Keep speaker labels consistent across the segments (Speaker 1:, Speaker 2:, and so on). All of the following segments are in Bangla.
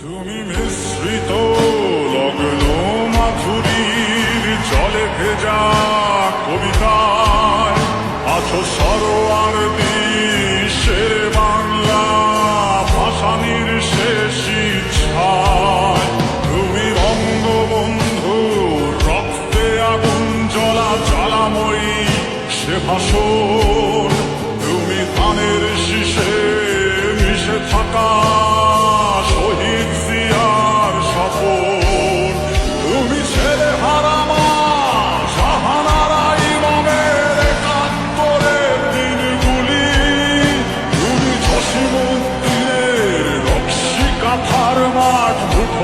Speaker 1: তুমি মিশ্রিত লগ্ন মাধুরীর জলে ভেজা কবিতায় আছো সরোয়ার বিশ্বের বাংলা ভাষানির শেষ ইচ্ছায় তুমি বঙ্গবন্ধু, রক্তে আগুন জ্বলা জ্বালাময়ী সে ভাষণ তুমি ধানের শীষে মিশে থাকা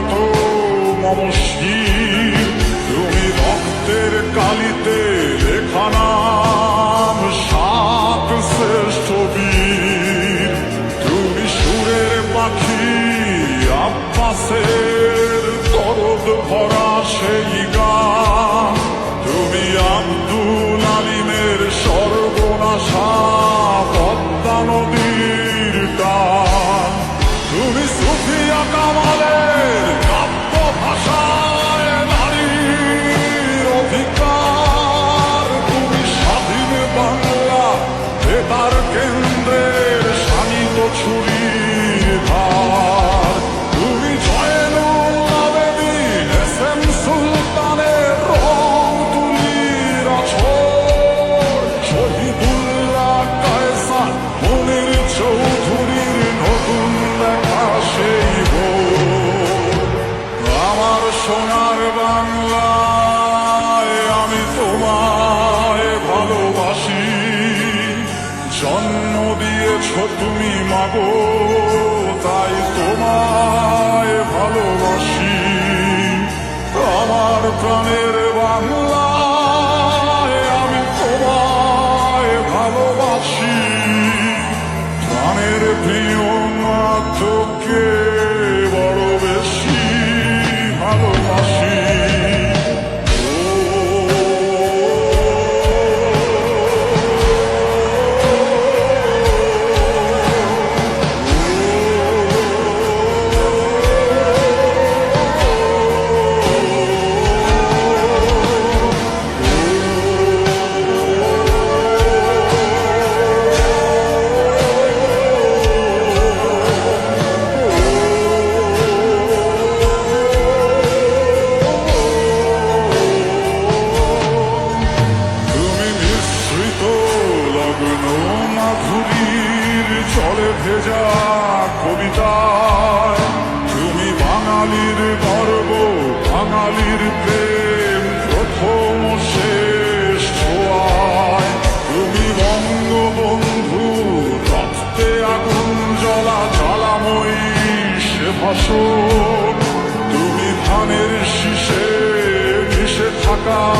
Speaker 1: উন্নত মমশীল তুমি রক্তের কালিতে লেখা নাম সাত শ্রেষ্ঠ বীর। তুমি সুরের পাখি আব্বাসের দরদ ভরা সেই গান তুমি আব্দুল আলিমের সর্বনাশা পদ্মা নদীর জন্ম দিয়েছ তুমি মাগো তাই তোমায় ভালোবাসি। আমার প্রাণের ভেজা তুমি বাঙালির গর্ব, বাঙালির প্রেম, প্রথম শেষ ছোঁয়ায়। তুমি বঙ্গবন্ধু, রক্তে আগুন জ্বলা, জ্বালাময়ী সে ভাষণ। তুমি ধানের শীষে মিশে থাকা